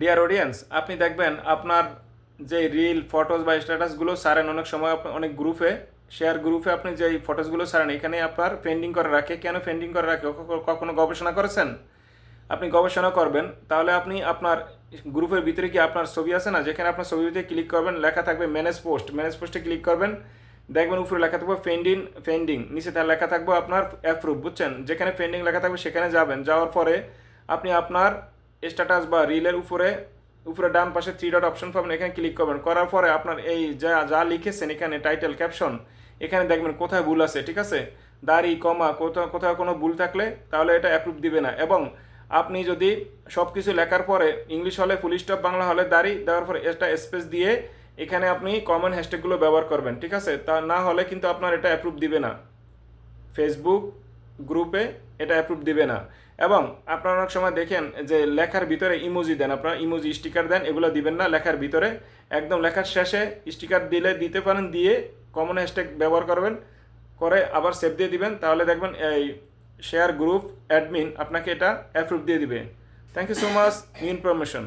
Dear audience আপনি দেখবেন আপনার যে রিল ফটোস বা স্ট্যাটাসগুলো সারেন অনেক সময় অনেক গ্রুপে শেয়ার গ্রুপে আপনি যে ফটোসগুলো সারেন, এখানে আপনার পেন্ডিং করে রাখে। কেন পেন্ডিং করে রাখে? কখনো গবেষণা করেছেন? আপনি গবেষণা করবেন, তাহলে আপনি আপনার গ্রুপের ভিতরে কি আপনার ছবি আছে না? যেখানে আপনার ছবিতে ক্লিক করবেন, লেখা থাকবে ম্যানেজ পোস্ট ম্যানেজ পোস্টে ক্লিক করবেন, দেখবেন উপরে লেখা থাকবে পেন্ডিং পেন্ডিং নিচে তার লেখা থাকবে আপনার অ্যাপ্রুভ বুঝছেন? যেখানে পেন্ডিং লেখা থাকবে, সেখানে যাবেন। যাওয়ার পরে আপনি আপনার স্ট্যাটাস বা রিলের উপরে উপরে ডান পাশে থ্রি ডট অপশন পাবেন, এখানে ক্লিক করবেন। করার পরে আপনার এই যা যা লিখেছেন, এখানে টাইটেল ক্যাপশন এখানে দেখবেন কোথায় ভুল আছে, ঠিক আছে? দাড়ি, কমা, কোথাও কোথাও কোনো ভুল থাকলে তাহলে এটা অ্যাপ্রুভ দিবে না। এবং আপনি যদি সব কিছু লেখার পরে ইংলিশ হলে ফুল স্টপ বাংলা হলে দাড়ি দেওয়ার পরে এটা স্পেস দিয়ে এখানে আপনি কমন হ্যাশট্যাগুলো ব্যবহার করবেন, ঠিক আছে? তা না হলে কিন্তু আপনার এটা অ্যাপ্রুভ দিবে না। ফেসবুক গ্রুপে এটা অ্যাপ্রুভ দিবে না। এবং আপনারা অনেক সময় দেখেন যে লেখার ভিতরে ইমোজি দেন, আপনারা ইমোজি স্টিকার দেন, এগুলো দিবেন না লেখার ভিতরে। একদম লেখার শেষে স্টিকার দিলে দিতে পারেন, দিয়ে কমন হ্যাশট্যাগ ব্যবহার করবেন, করে আবার সেভ দিয়ে দিবেন। তাহলে দেখবেন এই শেয়ার গ্রুপ অ্যাডমিন আপনাকে এটা অ্যাপ্রুভ দিয়ে দিবে। Thank you so much information